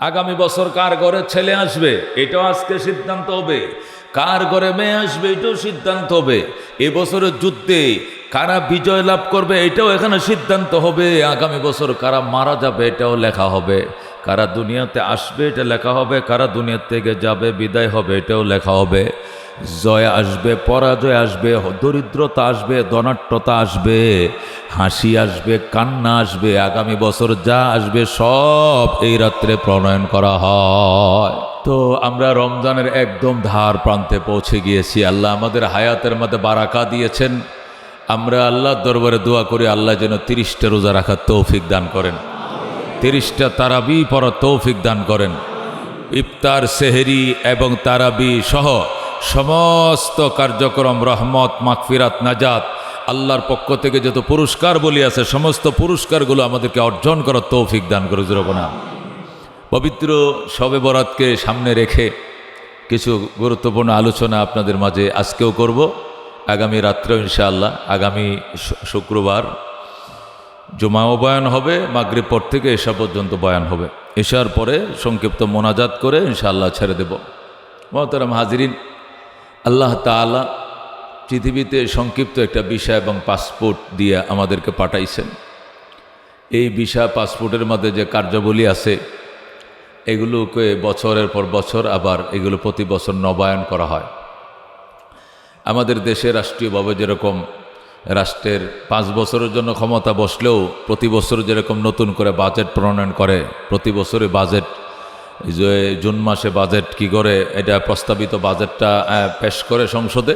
আগামী বছর কার ঘরে ছেলে আসবে, এটাও আজকে সিদ্ধান্ত হবে। কার ঘরে মেয়ে আসবে, এটাও সিদ্ধান্ত হবে। এবছরের যুদ্ধে কারা বিজয় লাভ করবে, এটাও এখানে সিদ্ধান্ত হবে। আগামী বছর কারা মারা যাবে, এটাও লেখা হবে। কারা দুনিয়াতে আসবে, এটা লেখা হবে, কারা দুনিয়ার থেকে যাবে, বিদায় হবে, এটাও লেখা হবে। জয় আসবে, পরাজয় আসবে, দরিদ্রতা আসবে ধনাট্যতা আসবে, হাসি আসবে, কান্না আসবে, আগামী বছর যা আসবে, সব এই রাত্রে প্রণয়ন করা হয়। তো আমরা রমজানের একদম ধার প্রান্তে পৌঁছে গিয়েছি। আল্লাহ আমাদের হায়াতের মধ্যে বারাকা দিয়েছেন। আমরা আল্লাহর দরবারে দোয়া করি, আল্লাহ যেন তিরিশটা রোজা রাখার তৌফিক দান করেন। তিরিশটা তারাবি পড়ার তৌফিক দান করেন। ইফতার, সেহেরি এবং তারাবি সহ সমস্ত কার্যক্রম, রহমত মাকফিরাত নাজাত, আল্লাহর পক্ষ থেকে যত পুরস্কার বলি আছে, সমস্ত পুরস্কারগুলো আমাদেরকে অর্জন করার তৌফিক দান করে জুরবনা পবিত্র শবে বরাতকে সামনে রেখে কিছু গুরুত্বপূর্ণ আলোচনা আপনাদের মাঝে আজকেও করব। আগামী রাত্রেও ইনশাআল্লাহ, আগামী শুক্রবার জুমাও বয়ান হবে, মাগরিব পর থেকে এসা পর্যন্ত বয়ান হবে। এশার পরে সংক্ষিপ্ত মোনাজাত করে ইনশাআল্লাহ ছেড়ে দেব। মহতারাম হাজিরিন, আল্লাহ তাআলা পৃথিবীতে সংক্ষিপ্ত একটা ভিসা এবং পাসপোর্ট দিয়ে আমাদেরকে পাঠাইছেন। এই ভিসা, পাসপোর্টের মধ্যে যে কার্যাবলী আছে, এগুলোকে বছরের পর বছর আবার এগুলো প্রতি বছর নবায়ন করা হয়। আমাদের দেশে রাষ্ট্রীয়ভাবে যেরকম রাষ্ট্রের পাঁচ বছরের জন্য ক্ষমতা বসলেও প্রতি বছর যেরকম নতুন করে বাজেট প্রণয়ন করে, প্রতি বছরে বাজেট যে জুন মাসে বাজেট কি করে, এটা প্রস্তাবিত বাজেটটা পেশ করে সংসদে।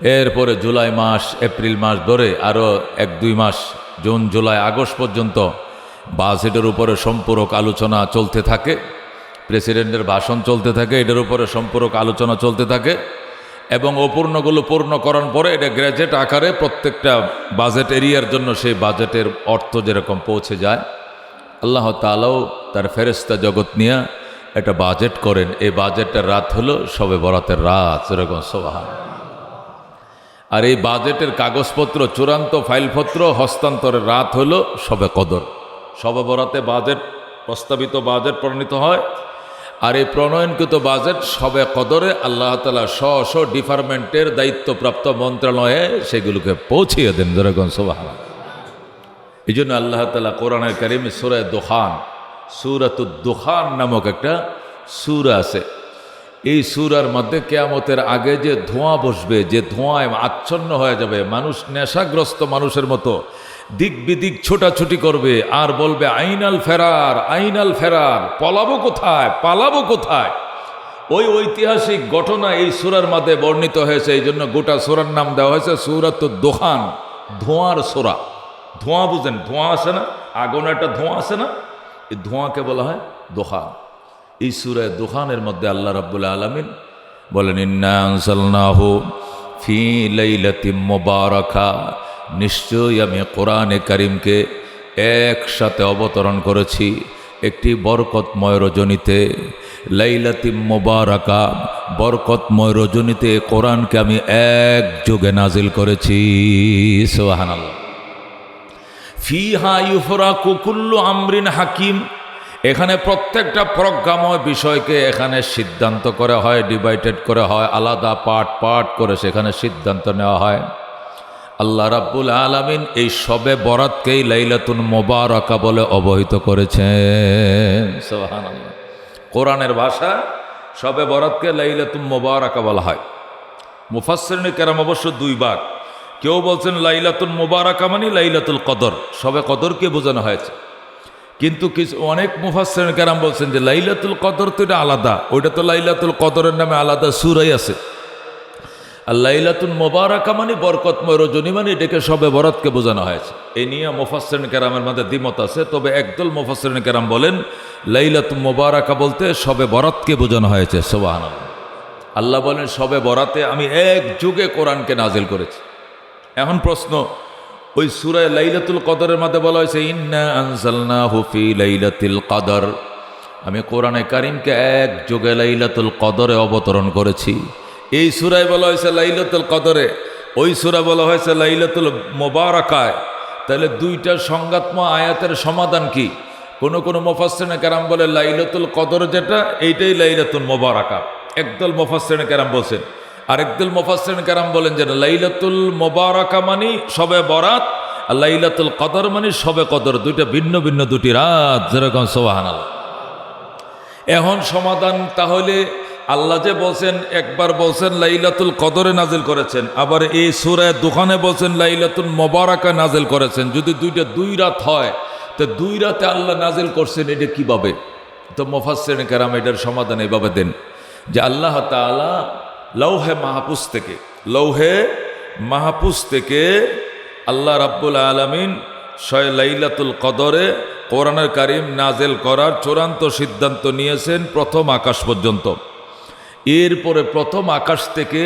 এরপরে জুলাই মাস, এপ্রিল মাস ধরে আরও এক দুই মাস, জুন, জুলাই, আগস্ট পর্যন্ত বাজেটের উপরে সম্পূরক আলোচনা চলতে থাকে। প্রেসিডেন্টের ভাষণ চলতে থাকে, এটার উপরে সম্পূরক আলোচনা চলতে থাকে। এবং অপূর্ণগুলো পূর্ণ করার পরে এটা গ্র্যাজুয়েট আকারে প্রত্যেকটা বাজেট এরিয়ার জন্য সেই বাজেটের অর্থ যেরকম পৌঁছে যায়। আল্লাহ তালাও তার ফেরেস্তা জগৎ নিয়ে একটা বাজেট করেন। এই বাজেটের রাত হলো সবে বরাতের রাত এরকম সোহান। আর এই বাজেটের কাগজপত্র, চূড়ান্ত ফাইলপত্র হস্তান্তরের রাত হলো সবে কদর। সবে বরাতে বাজেট, প্রস্তাবিত বাজেট প্রণীত হয়। আর এই প্রণয়নকৃত বাজেট সবে কদরে আল্লাহ তালা স্ব স্ব ডিপার্টমেন্টের দায়িত্বপ্রাপ্ত মন্ত্রণালয়ে সেগুলোকে পৌঁছিয়ে দেন যেরকম সোবাহ এই জন্য আল্লাহ তালা কোরআনের কারিম সুরায় দোহান সুরাতুদ দোহান নামক একটা সুর আছে। এই সুরার মধ্যে কেয়ামতের আগে যে ধোঁয়া বসবে, যে ধোঁয়ায় আচ্ছন্ন হয়ে যাবে, মানুষ নেশাগ্রস্ত মানুষের মতো দিক বিদিক ছোটাছুটি করবে, আর বলবে, আইনাল ফেরার আইনাল ফেরার, পলাবো কোথায়, পালাবো কোথায়? ওই ঐতিহাসিক ঘটনা এই সুরার মধ্যে বর্ণিত হয়েছে, এই জন্য গোটা সুরার নাম দেওয়া হয়েছে সুরাত দোহান ধোঁয়ার সোরা। ধোঁয়া বুঝেন, ধোঁয়া আসে না? আগুন একটা ধোঁয়া আসে না? এই ধোঁয়াকে বলা হয় দোহান এই সুরায় দোহানের মধ্যে আল্লাহ রাব্বুল আলমিন বলেন ইন্নাহু ফি লাইলাতিম মোবারকা নিশ্চয়ই আমি কোরআনে কারিমকে একসাথে অবতরণ করেছি একটি বরকতময় রজনীতে। লাইলাতিম মোবারকা, বরকতময় রজনীতে কোরআনকে আমি এক যুগে নাজিল করেছি। সোহানাল্লাহ ফিহা ইউফরা কুল্লু আমরিন হাকিম, এখানে প্রত্যেকটা প্রজ্ঞাময় বিষয়কে এখানে সিদ্ধান্ত করা হয়, ডিভাইডেড করা হয়, আলাদা পার্ট পার্ট করে সেখানে সিদ্ধান্ত নেওয়া হয়। আল্লাহ রাব্বুল আলামিন এই সবে বরাতকেই লাইলাতুন মোবারকা বলে অবহিত করেছেন। সুবহানাল্লাহ। কোরআনের ভাষা সবে বরাতকে লাইলাতুন মোবারকা বলা হয়। মুফাসরিন কেরাম অবশ্য দুই দুইবার। কেউ বলছেন লাইলাতুল মোবারকা মানে লাইলাতুল কদর। সবে কদরকে বোঝানো হয়েছে? কিন্তু কিছু অনেক মুফাসরিন কেরাম বলছেন যে লাইলাতুল কদর তো এটা আলাদা। ওইটা তো লাইলাতুল কদরের নামে আলাদা সুরাই আছে। আর লাইলাতুল মোবারকা মানে বরকতময় রজনী মানে এটাকে সবে বরাতকে বোঝানো হয়েছে। এই নিয়ে মুফাসরিন কেরামের মধ্যে দ্বিমত আছে, তবে একদল মুফাসরিন কেরাম বলেন, লাইলাতুন মোবারকা বলতে সবে বরাতকে বোঝানো হয়েছে সোবাহান আল্লাহ বলেন, সবে বরাতে আমি এক যুগে কোরআনকে নাজিল করেছি। এখন প্রশ্ন, ওই সুরায় লাইলাতুল কদরের মধ্যে বলা হয়েছে, ইন্না আনসালনা হুফি লাইলাতুল কদর। আমি কোরআনে কারিমকে এক যুগে লাইলাতুল কদরে অবতরণ করেছি। এই সুরায় বলা হয়েছে লাইলাতুল কদরে। ওই সুরা বলা হয়েছে লাইলাতুল মোবারকায়। তাহলে দুইটা সংজ্ঞাত্মক আয়াতের সমাধান কি? কোন কোন মোফাসেন কেরাম বলে লাইলাতুল কদর যেটা, এইটাই লাইলাতুল মোবারকা। একদল মোফাসেন কেরাম বলছেন। আর একদল মোফাসেন কেরাম বলেন যে লাইলাতুল মোবারকা মানি সবে বরাত, আর লাইলাতুল কদর মানি সবে কদর। দুইটা ভিন্ন ভিন্ন দুটি রাত, যেরকম সোবাহান এখন সমাধান তাহলে আল্লাহ যে বলছেন, একবার বলছেন লাইলাতুল কদরে নাজিল করেছেন, আবার এই সুরায় দোকানে বলছেন লাইলাতুল মোবারকা নাজিল করেছেন। যদি দুইটা দুই রাত হয়, তো দুই রাতে আল্লাহ নাজিল করছেন, এটা কীভাবে? তো মোফাসেন কেরাম এটার সমাধান এভাবে দেন যে আল্লাহ তাআলা লৌহে মাহপুস থেকে, লৌহে মাহপুস থেকে আল্লাহ রাব্বুল আলমিন শয় লাইলাতুল কদরে কোরআনের কারিম নাজেল করার চূড়ান্ত সিদ্ধান্ত নিয়েছেন প্রথম আকাশ পর্যন্ত। এরপরে প্রথম আকাশ থেকে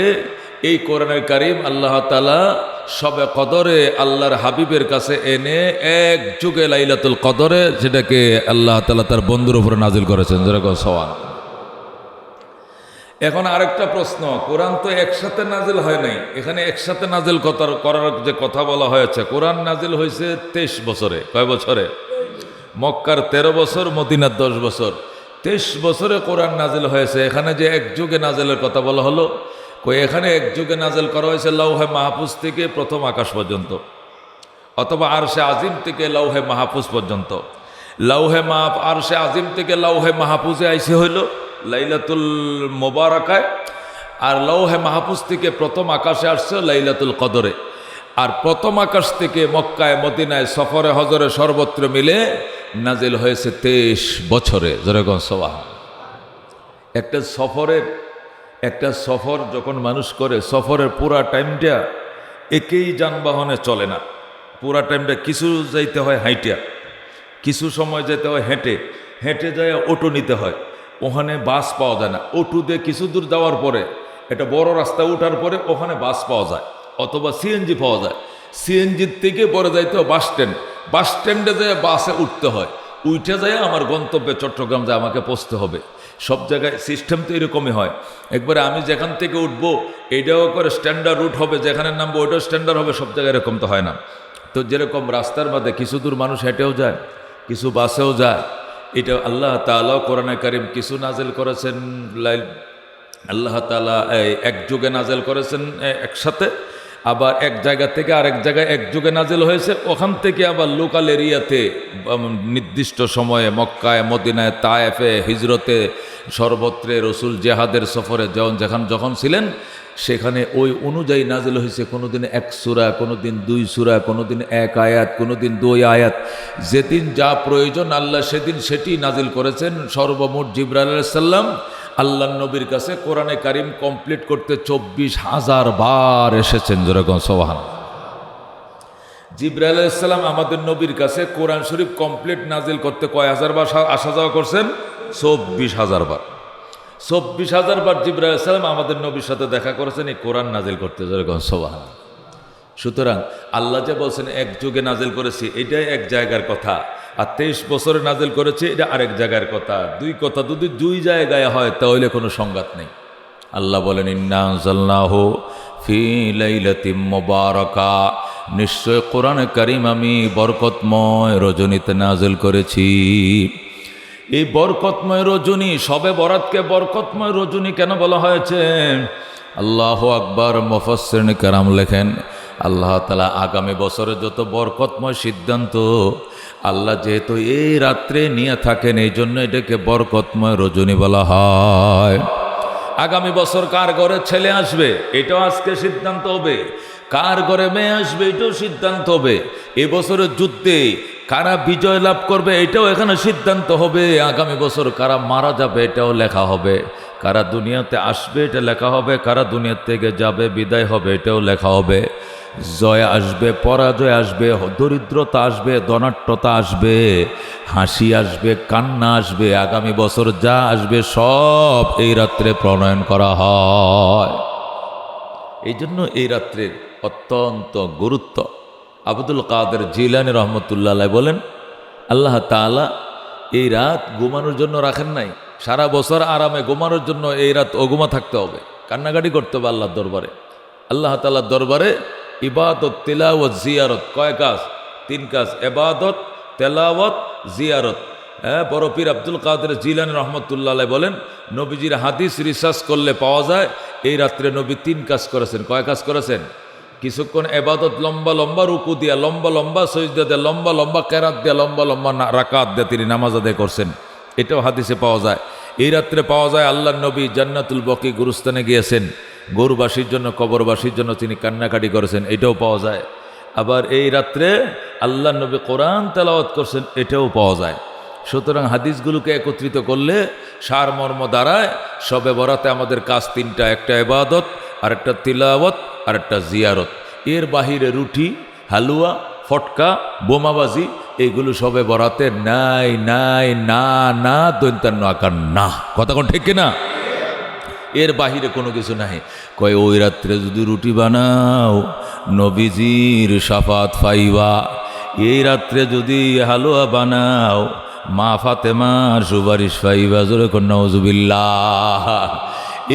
এই কোরআনের কারিম আল্লাহ তালা সবে কদরে আল্লাহর হাবিবের কাছে এনে এক যুগে লাইলাতুল কদরে সেটাকে আল্লাহ তালা তার বন্ধুর উপরে নাজিল করেছেন। যেরকম সওয়ান এখন আরেকটা প্রশ্ন, কোরআন তো একসাথে নাজিল হয় নাই। এখানে একসাথে নাজিল করার করার যে কথা বলা হয়েছে, কোরআন নাজিল হয়েছে তেইশ বছরে। কয় বছরে? মক্কার তেরো বছর, মদিনার দশ বছর। তেইশ বছরে কোরআন নাজিল হয়েছে, এখানে যে এক যুগে নাজিলের কথা বলা হলো, কই এখানে এক যুগে নাজিল করা হয়েছে লৌহে মাহফুজ থেকে প্রথম আকাশ পর্যন্ত, অথবা আরশে আজিম থেকে লৌহে মাহফুজ পর্যন্ত। লৌহে মাহ আরশে আজিম থেকে লৌহে মাহফুজে আইসে হইল লাইলাতুল মোবারকায়, আর লৌহে মাহফুজ থেকে প্রথম আকাশে আসছে লাইলাতুল কদরে। আর প্রথম আকাশ থেকে মক্কায়, মদিনায় সফরে, হজরে সর্বত্র মিলে নাজিল হয়েছে তেইশ বছরে। যেরকম সবাহ একটা সফরের, একটা সফর যখন মানুষ করে, সফরের পুরা টাইমটা একেই যানবাহনে চলে না। পুরা টাইমটা কিছু যাইতে হয় হাইটিয়া, কিছু সময় যেতে হয় হেঁটে। হেঁটে যায় অটো নিতে হয়, ওখানে বাস পাওয়া যায় না। অটো দিয়ে কিছু দূর যাওয়ার পরে, একটা বড় রাস্তা উঠার পরে ওখানে বাস পাওয়া যায়। অথবা সিএনজি পাওয়া যায়। সিএনজির থেকে পরে যাইতে বাস স্ট্যান্ড বাস স্ট্যান্ডে যেয়ে বাসে উঠতে হয় উঠে যায় আমার গন্তব্যে চট্টগ্রাম যায়, আমাকে পৌঁছতে হবে। সব জায়গায় সিস্টেম তো এরকমই হয়। একবারে আমি যেখান থেকে উঠবো, এটাও করে স্ট্যান্ডার্ড রুট হবে, যেখানে নামবো ওইটাও স্ট্যান্ডার্ড হবে, সব জায়গায় এরকম তো হয় না। তো যেরকম রাস্তার মধ্যে কিছু দূর মানুষ হেঁটেও যায়, কিছু বাসেও যায়, এটা আল্লাহ তালাও কোরআনে কারিম কিছু নাজেল করেছেন আল্লাহ তালা এই এক যুগে নাজেল করেছেন একসাথে। আবার এক জায়গা থেকে আরেক জায়গায় এক যুগে নাজেল হয়েছে, ওখান থেকে আবার লোকাল এরিয়াতে নির্দিষ্ট সময়ে মক্কায়, মদিনায়, তায়েফে, হিজরতে, সর্বত্রে রসুল জেহাদের সফরে যখন যেখান যখন ছিলেন, সেখানে ওই অনুযায়ী নাজিল হয়েছে, কোনোদিন এক সুরা, কোনোদিন দুই সুরা, কোনোদিন এক আয়াত, কোনোদিন দুই আয়াত। যেদিন যা প্রয়োজন আল্লাহ সেদিন সেটি নাজিল করেছেন। সর্বমোট সাল্লাম আল্লাহ নবীর কাছে কোরআনে কারিম কমপ্লিট করতে চব্বিশ হাজার বার এসেছেন যেরকম সোহান। জিব্রাইল ইসলাম আমাদের নবীর কাছে কোরআন শরীফ কমপ্লিট নাজিল করতে কয় হাজার বার আসা যাওয়া করছেন? চব্বিশ হাজার বার। চব্বিশ হাজার বার জিব্রাইল ইসলাম আমাদের নবীর সাথে দেখা করেছেন, এই কোরআন নাজিল করতে যেরকম সোহান। সুতরাং আল্লাহ যে বলছেন, এক যুগে নাজিল করেছি, এটাই এক জায়গার কথা। আর তেইশ বছরে নাজেল করেছে, এটা আরেক জায়গার কথা। দুই কথা, যদি দুই জায়গায় হয়, তাহলে কোনো সংঘাত নেই। আল্লাহ বলেন ইন্নাহ মুবারাকা। নিশ্চয় কোরআন করিম আমি বরকতময় রজনীতে নাজেল করেছি। এই বরকতময় রজনী, সবে বরাতকে বরকতময় রজনী কেন বলা হয়েছে? আল্লাহ আকবর মুফাসসিরিন কারাম লেখেন, আল্লাহ তালা আগামী বছরে যত বরকতময় সিদ্ধান্ত আল্লাহ যেহেতু এই রাত্রে নিয়ে থাকেন, এই জন্য এটাকে বরকতময় রজনী বলা হয়। আগামী বছর কার ঘরে ছেলে আসবে, এটাও আজকে সিদ্ধান্ত হবে। কার ঘরে মেয়ে আসবে, এটাও সিদ্ধান্ত হবে। এবছরের যুদ্ধে কারা বিজয় লাভ করবে, এটাও এখানে সিদ্ধান্ত হবে। আগামী বছর কারা মারা যাবে, এটাও লেখা হবে। কারা দুনিয়াতে আসবে, এটা লেখা হবে, কারা দুনিয়ার থেকে যাবে, বিদায় হবে, এটাও লেখা হবে। জয় আসবে, পরাজয় আসবে, দরিদ্রতা আসবে দনাট্যতা আসবে, হাসি আসবে, কান্না আসবে, আগামী বছর যা আসবে, সব এই রাত্রে প্রণয়ন করা হয়। এই জন্য এই রাত্রের অত্যন্ত গুরুত্ব। আব্দুল কাদের জিলানি রহমতুল্লাহ বলেন, আল্লাহ তাআলা এই রাত ঘুমানোর জন্য রাখেন নাই। সারা বছর আরামে ঘুমানোর জন্য এই রাত অগুমা থাকতে হবে। কান্নাকাটি করতে হবে আল্লাহর দরবারে। আল্লাহ তাআলার দরবারে ইবাদত, তেলাওয়াত, জিয়ারত, কয় কাজ? তিন কাজ এবাদত তেলাওয়াত, জিয়ারত। হ্যাঁ বড় পীর আব্দুল কাদের জিলান রহমতুল্লাহ বলেন, নবীজির হাদিস রিসার্চ করলে পাওয়া যায়, এই রাত্রে নবী তিন কাজ করেছেন। কয় কাজ করেছেন? কিছুক্ষণ এবাদত লম্বা লম্বা রুকু দিয়া, লম্বা লম্বা সৈজদা দিয়ে, লম্বা লম্বা কেরাত দিয়া, লম্বা লম্বা রাকাত দিয়ে তিনি নামাজ আদায় করছেন। এটাও হাদিসে পাওয়া যায়। এই রাত্রে পাওয়া যায় আল্লাহ নবী জান্নাতুল বকি গুরুস্থানে গিয়েছেন। গরুবাসীর জন্য, কবরবাসীর জন্য তিনি কান্নাকাটি করেছেন, এটাও পাওয়া যায়। আবার এই রাত্রে আল্লাহ নবী কোরআন তেলাওয়াত করছেন, এটাও পাওয়া যায়। সুতরাং হাদিসগুলোকে একত্রিত করলে সারমর্ম দ্বারায় সবে বরাতে আমাদের কাজ তিনটা, একটা এবাদত আরেকটা তিলাওয়াত, আরেকটা জিয়ারত। এর বাহিরে রুটি, হালুয়া ফটকা, বোমাবাজি, এগুলো সবে বরাতে নাই নাই, না না, দৈন্তান্ন আকার না। কথা কোন ঠিক না এর বাহিরে কোনো কিছু নাই। কয়, ওই রাত্রে যদি রুটি বানাও, নবীজির সাফাত ফাইবা। এই রাত্রে যদি হালুয়া বানাও, মা ফাতেমার সুপারিশ ফাইবা। জোরে কন্যা হজুবিল্লাহ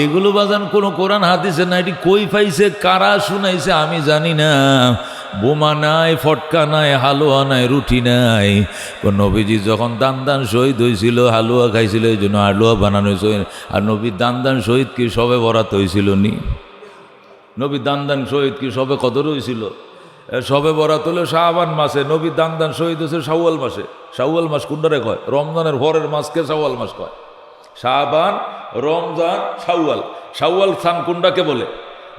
এগুলো বাজান কোনো কোরআন হাদিসে না এটি কই পাইছে, কারা শুনাইছে আমি জানি না। বোমা নাই, ফটকা নাই, হালুয়া নাই, রুটি নাই। নবীজি যখন দান দান শহীদ হয়েছিল হালুয়া খাইছিল, এই জন্য হালুয়া বানানো হয়েছিল আর নবীর দান দান শহীদ কি সবে বরাত হয়েছিল নি? নবী দান দান শহীদ কি সবে কদর হয়েছিল সবে বরাত হলো শাহবান মাসে, নবী দান দান শহীদ হয়েছে শাওয়াল মাসে। শাওয়াল মাস কোনটারে কয়? রমজানের ভরের মাসকে শাওয়াল মাস কয়। শাহবান রমজান শাওয়াল। শাওয়াল সান কোনটাকে বলে?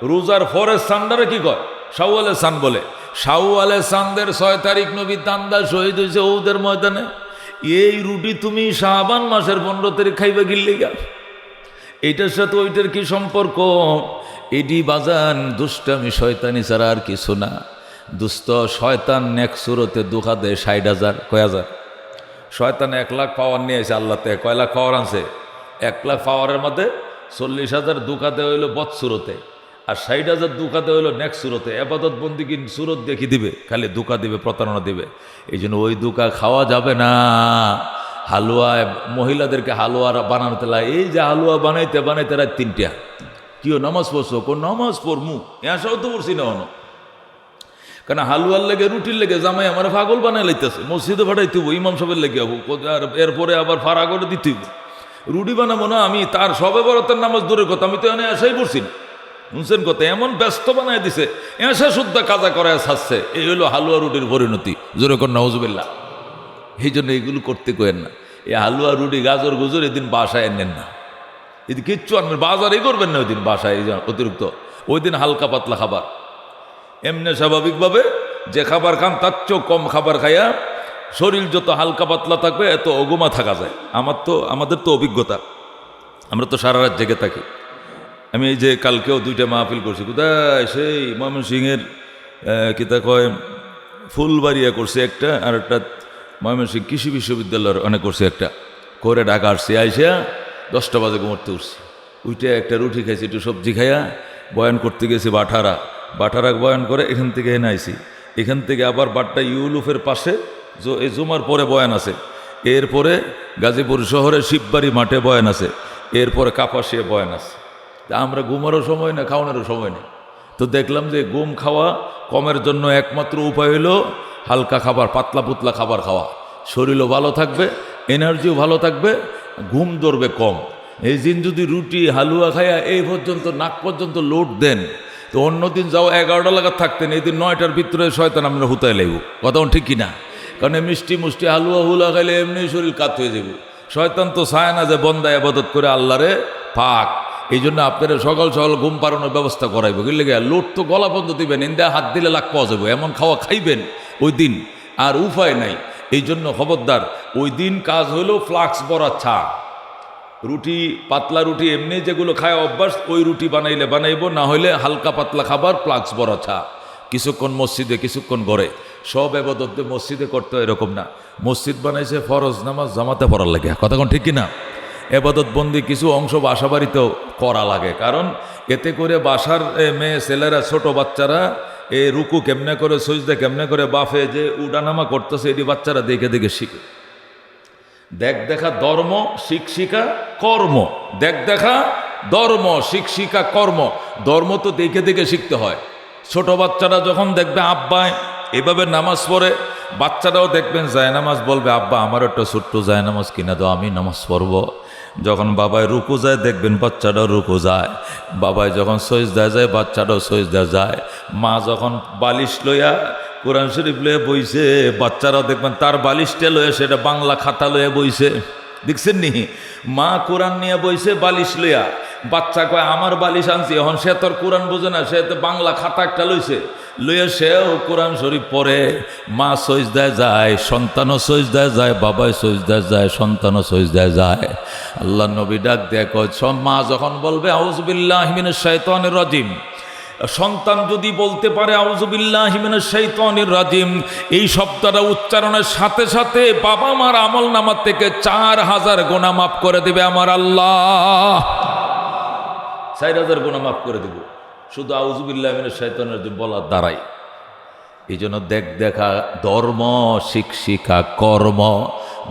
রোজার ফরের সানটারে কি কয়? শাওয়ালের সান বলে। শাওয়ালের সানদের ছয় তারিখ নবী দান্দা শহীদ হয়েছে ওদের ময়দানে। এই রুটি তুমি শাহবান মাসের পনেরো তারিখ খাইবে গিল্লি গা এইটার সাথে ওইটার কি সম্পর্ক? এডি বাজান, দুষ্টামি শয়তানি ছাড়া আর কিছু না। দুষ্ট শয়তান নেক সুরতে দুখা দেয় ষাট হাজার। কয় হাজার? শয়তান এক লাখ পাওয়ার নিয়ে এসে আল্লাহতে। কয় লাখ পাওয়ার আনছে? এক লাখ পাওয়ারের মধ্যে চল্লিশ হাজার দুখাতে হইল বৎসুরতে আর ষাট হাজার দুখাতে হইল নেক্সট সুরতে। এবাদত বন্দি কি সুরত দেখি দিবে? খালি দুকা দিবে, প্রতারণা দিবে। এই জন্য ওই দুকা খাওয়া যাবে না। হালুয়া মহিলাদেরকে হালুয়া বানাতে লাগে এই যে হালুয়া বানাইতে বানাইতে রাত তিনটা। কিও নামাজ পড়ছো? কোন নামাজ পড়মু। এসাও তো পড়ছি না অন কারণ হালুয়ার লেগে, রুটির লেগে জামাই আমার পাগল বানাই লাইতেছে? মসজিদে হইব, ইমাম সাহেবের লেগে এরপরে আবার ফাড়া করে দিতে রুটি বানাবো না, আমি তার সবে বড়তার নামাজ দূরের কথা, আমি তো এনে এসাই পড়ছি না। শুনছেন কথা, এমন ব্যস্ত বানাই দিছে, এসে শুদ্ধ কাজা করে ছাড়ছে, এই হলো হালুয়া রুটির পরিণতি, জোরে কর নজবিল্লা এই জন্য এগুলো করতে কেন না, এই হালুয়া রুটি, গাজর, গুজর এদিন বাসায় এনেন না। এদিন কিচ্ছু আনবেন, বাজারই করবেন না ওই দিন বাসায়, এই অতিরিক্ত, ওই দিন হালকা পাতলা খাবার। এমনি স্বাভাবিকভাবে যে খাবার খান, তার চেয়েও কম খাবার খাইয়া শরীর যত হালকা পাতলা থাকবে, এত অগুমা থাকা যায়। আমার তো, আমাদের তো অভিজ্ঞতা। আমরা তো সারা রাত জেগে থাকি। আমি এই যে কালকেও দুইটা মাহফিল করছি, কোথায় সেই ময়মনসিংহের কিতা কয়, ফুলবাড়িয়া করছে একটা, আর একটা ময়মনসিংহ কৃষি বিশ্ববিদ্যালয়ের অনেক করছে একটা। করে ঢাকা আসছে, আইসা দশটা বাজে ঘুমোতে উঠছি। উঠে একটা রুটি খাইছি, একটু সবজি খাইয়া বয়ান করতে গেছি বাঠারা। বাঠারা বয়ান করে এখান থেকে এনে আইছি। এখান থেকে আবার বাট্টা ইউলুফের পাশে এই জুমার পরে বয়ান আছে। এরপরে গাজীপুর শহরে শিববাড়ি মাঠে বয়ান আছে। এরপরে কাপাসিয়া বয়ান আছে। তা আমরা ঘুমারও সময় না খাওয়ানোরও সময় নেই। তো দেখলাম যে ঘুম খাওয়া কমের জন্য একমাত্র উপায় হলো হালকা খাবার, পাতলা পুতলা খাবার খাওয়া। শরীরও ভালো থাকবে, এনার্জিও ভালো থাকবে, ঘুম ধরবে কম। এই দিন যদি রুটি, হালুয়া খাইয়া এই পর্যন্ত, নাক পর্যন্ত লোড দেন, তো অন্যদিন যাও এগারোটা লাগাত থাকতেন, এই দিন নয়টার ভিতরে শয়তান আমরা হুতায় লাগব কথা ঠিক কিনা? কারণ মিষ্টি মুষ্টি হালুয়া হুলা খাইলে এমনি শরীর কাত হয়ে যাব। শয়তান তো চায় না যে বন্দা আবাদত করে আল্লাহরে পাক। এই জন্য আপনারা সকাল সকাল ঘুম পাড়ানোর ব্যবস্থা করাইব। বুঝলে গিয়া লোট তো গলা বন্ধ দিবেন ইন্দা হাত দিলে লাগ পাওয়া যাবে। এমন খাওয়া খাইবেন ওই দিন, আর উপায় নাই। এই জন্য খবরদার, ওই দিন কাজ হলো ফ্লাক্স বড়া ছা রুটি, পাতলা রুটি এমনি যেগুলো খায় অভ্যাস, ওই রুটি বানাইলে বানাইবো, না হইলে হালকা পাতলা খাবার প্লাক্স বড়া ছা কিছুক্ষণ মসজিদে, কিছুক্ষণ ঘরে। সব এবাদত মসজিদে করতে এরকম না। মসজিদ বানাইছে ফরজ নামাজ জামাতে পড়ার লাগে। কথা কোন ঠিক কিনা? এবাদত বন্দি কিছু অংশ বাসা বাড়িতেও করা লাগে। কারণ এতে করে বাসার মেয়ে, ছেলেরা, ছোট বাচ্চারা এ রুকু কেমনে করে, সজদে কেমনে করে, বাফে যে উডানামা করতেছে, এটি বাচ্চারা দেখে দেখে শিখে। দেখ দেখা ধর্ম শিক্ষিকা কর্ম। দেখ দেখা ধর্ম শিক্ষিকা কর্ম। ধর্ম তো দেখে দেখে শিখতে হয়। ছোট বাচ্চারা যখন দেখবে আব্বায় এভাবে নামাজ পড়ে বাচ্চাটাও দেখবেন জায়নামাজ বলবে, আব্বা আমার একটা ছোট্ট জায়নামাজ কিনে দাও, আমি নামাজ পড়ব। যখন বাবায় রুকু যায়, দেখবেন বাচ্চাটাও রুকু যায়। বাবায় যখন সইজদা যায়, বাচ্চাটাও সইজদা যায়। মা যখন বালিশ লইয়া কোরআন শরীফ লয়ে বইছে, বাচ্চারাও দেখবেন তার বালিশটা লয়ে সেটা বাংলা খাতা লয়ে বইছে। দেখছেন নি? মা কোরআন নিয়ে বইছে, বালিশ লইয়া। বাচ্চা কয়, আমার বালিশ আনছি, এখন সে তোর কোরআন বোঝে না, সে তো বাংলা খাতা একটা লইছে। লইয়া সেও কোরআন শরীফ পড়ে, মা সইজদায় যায়, সন্তানও সইজদায় যায়, বাবাই সইজদায় যায়, সন্তানও সইজদায় যায়। আল্লাহ নবী ডাক দেখো সব মা, যখন বলবে আউজবিল্লাহ হিমিনের শৈতানের রাজিম সন্তান যদি বলতে পারে আউজুবিল্লাহ হিমিনের শৈতানির রাজিম এই শব্দটা উচ্চারণের সাথে সাথে বাবা মার আমল নামার থেকে চার হাজার গোনা মাফ করে দেবে আমার আল্লাহ। চার হাজার গোনা মাফ করে দেব। শুধু আউজুবিল্লাহ শৈতানের রাজিম বলার দ্বারাই। এই জন্য দেখ দেখা, ধর্ম শিক্ষিকা কর্ম,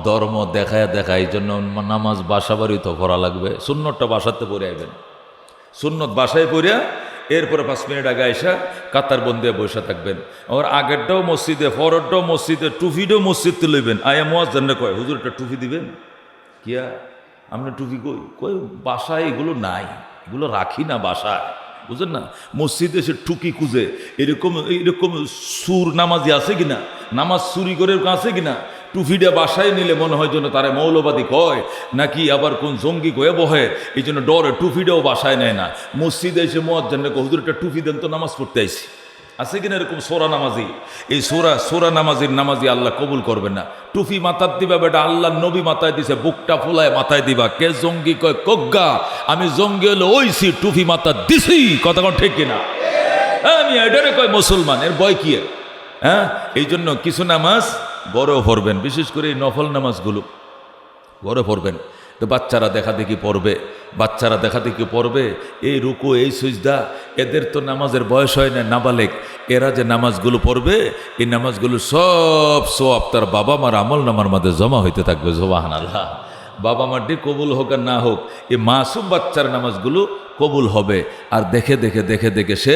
ধর্ম দেখায় দেখা এই জন্য নামাজ বাসা তো করা লাগবে। শূন্যটা বাসাতে পড়ে আইবেন। সুন্নত বাসায় পড়িয়া এরপরে পাঁচ মিনিট আগে আইসা কাতার বন্দিয়া বসে থাকবেন। আমার আগেরটাও মসজিদে ফররটাও মসজিদে টুফিটাও মসজিদতে লইবেন। আয়া মোয়াজ জানলে কয়, হুজুর একটা টুফি দিবেন? কিয়া আমরা টুফি কই? কই বাসায় এগুলো নাই। এগুলো রাখি না বাসায় বুঝলেন না? মসজিদে সে টুকি খুঁজে, এরকম এরকম সুর নামাজি আছে কিনা? নামাজ সুরি করে আছে কিনা? টুফিটা বাসায় নিলে মনে হয় যেন তারা মৌলবাদী কয়, নাকি আবার কোন জঙ্গি কয়ে বহে, এই জন্য ডরে টুফিটাও বাসায় নেয় না। মসজিদে এসে মজ্জান হুজুর, একটা টুফি দেন তো নামাজ পড়তে আইসি আছে কিনা এরকম সোরা নামাজি। এই সোরা সোরা নামাজির নামাজি আল্লাহ কবুল করবেন না। টুফি মাথার দিবা বেটা আল্লাহ নবী মাথায় দিছে, বুকটা ফুলায় মাথায় দিবা। কে জঙ্গি কয়, কজ্ঞা, আমি জঙ্গি হলে ওইছি, টুফি মাথা দিছি। কথা কোন ঠিক কিনা? হ্যাঁ আমি এটারে কয় মুসলমান, এর বয় কি? হ্যাঁ এই জন্য কিছু নামাজ বড় পড়বেন, বিশেষ করে এই নফল নামাজগুলো বড় পড়বেন। তো বাচ্চারা দেখা দেখি পড়বে, বাচ্চারা দেখা দেখি পড়বে, এই রুকু, এই সুজদা, এদের তো নামাজের বয়স হয় না, নাবালেক। এরা যে নামাজগুলো পড়বে, এই নামাজগুলো সব সব তার বাবা মার আমল নামার মধ্যে জমা হইতে থাকবে জবাহান আল্লাহ বাবা মাটি কবুল হোক আর না হোক, এই মাসুম বাচ্চার নামাজগুলো কবুল হবে, আর দেখে দেখে দেখে দেখে সে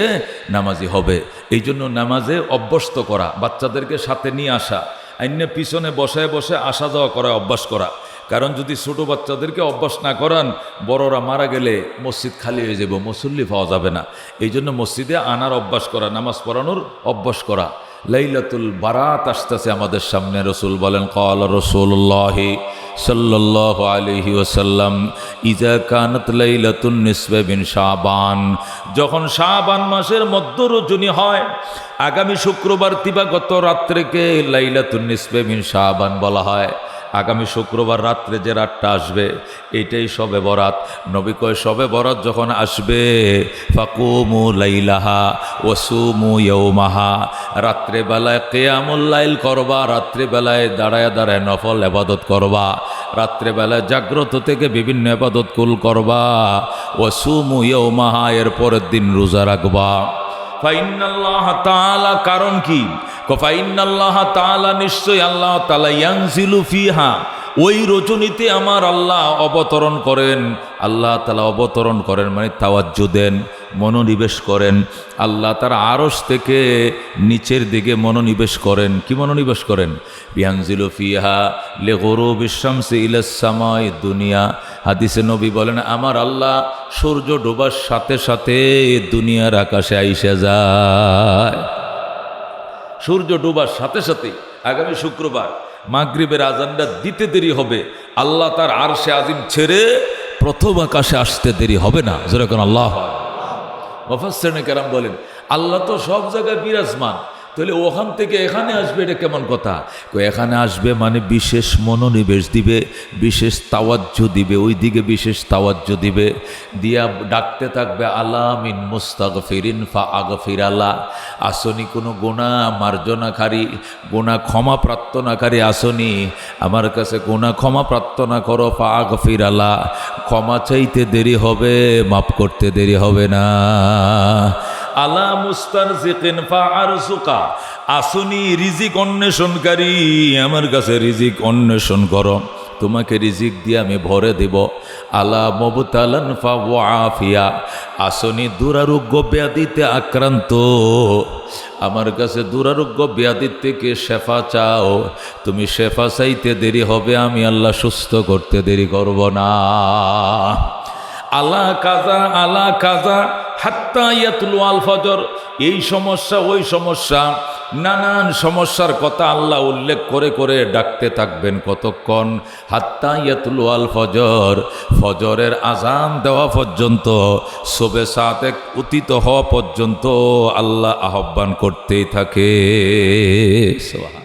নামাজি হবে। এই জন্য নামাজে অভ্যস্ত করা, বাচ্চাদেরকে সাথে নিয়ে আসা অন্য পিছনে বসায় বসে আসা যাওয়া করা, অভ্যাস করা। কারণ যদি ছোট বাচ্চাদেরকে অভ্যাস না করান, বড়রা মারা গেলে মসজিদ খালি হয়ে যাব, মুসল্লি পাওয়া যাবে না। এই জন্য মসজিদে আনার অভ্যাস করা, নামাজ পড়ানোর অভ্যাস করা। লাইলাতুল বারাত আসতেছে আমাদের সামনে, রসুল বলেন কল রসুল্লাহ সাল্লাহ আলহি ওসাল্লাম ইজা কানত লাইলাতুন নিসবে বিন শাবান। যখন শাবান মাসের মধ্য রজনী হয়, আগামী শুক্রবার দিবাগত রাত্রেকে লাইলাতুন নিসবে বিন শাবান বলা হয়। আগামী শুক্রবার রাত্রে যে রাতটা আসবে এইটাই সবে বরাত। নবী কয়, সবে বরাত যখন আসবে, ফাকুমু লাইলাহা ওসুমু ইয়ৌমাহা রাত্রেবেলায় কেয়ামুল্লাইল করবা, রাত্রেবেলায় দাঁড়ায় দাঁড়ায় নফল এবাদত করবা। রাত্রেবেলায় জাগ্রত থেকে বিভিন্ন এবাদত কুল করবা। ওসুমু ইয়ৌমাহা এর পরের দিন রোজা রাখবা। তাআলা কারণ কি? তাআলা আল্লাহ ফিহা। ওই রজনীতে আমার আল্লাহ অবতরণ করেন। আল্লাহ তালা অবতরণ করেন মানে তাওয়াজ্জো দেন। মনোনিবেশ করেন। আল্লাহ তার আরস থেকে নিচের দিকে মনোনিবেশ করেন। কি মনোনিবেশ করেন? বিহানজিলু ফিহা লে গরু বিশ্বামসে ইলাসামাই দুনিয়া। হাদিসে নবী বলেন, আমার আল্লাহ সূর্য ডোবার সাথে সাথে দুনিয়ার আকাশে আইসে যায়। সূর্য ডোবার সাথে সাথে আগামী শুক্রবার মাগরিবের আজানটা দিতে দেরি হবে। আল্লাহ তার আরশে আজিম ছেড়ে প্রথম আকাশে আসতে দেরি হবে না। যেরকম আল্লাহ মফাসেন কেরাম বলেন আল্লাহ তো সব জায়গায় বিরাজমান। তাহলে ওখান থেকে এখানে আসবে এটা কেমন কথা? এখানে আসবে মানে বিশেষ মনোনিবেশ দিবে, বিশেষ তাওয়াজ্য দিবে ওই দিকে বিশেষ তাওয়াজ্য দিবে। দিয়া ডাকতে থাকবে আলামিন মুস্তাক ফিরিন ফা আগ ফিরালা আসনি কোনো গোনা মার্জনাকারী গোনা ক্ষমা প্রার্থনাকারী আসনি। আমার কাছে গোনা ক্ষমা প্রার্থনা করো ফা আগ ফিরালা ক্ষমা চাইতে দেরি হবে, মাফ করতে দেরি হবে না। আলা মুস্তান জিকিন ফা আরসুকা আসনি রিজিক অন্বেষণকারী, আমার কাছে রিজিক অন্বেষণ করো। তোমাকে রিজিক দিয়ে আমি ভরে দেব। আলা মবতালান ফা ওয়াফিয়া আসনি দুরারোগ্য ব্যাধিতে আক্রান্ত। আমার কাছে দুরারোগ্য ব্যাধির থেকে শেফা চাও। তুমি শেফা চাইতে দেরি হবে, আমি আল্লাহ সুস্থ করতে দেরি করব না। আলা কাজা আলা কাজা। হাত্তা আল ফজর। এই সমস্যা, ওই সমস্যা, নানান সমস্যার কথা আল্লাহ উল্লেখ করে করে ডাকতে থাকবেন কতক্ষণ? হাত্তা আল ফজর। ফজরের আজান দেওয়া পর্যন্ত, শোবে সাথে উতিত হওয়া পর্যন্ত আল্লাহ আহ্বান করতেই থাকে। সোহা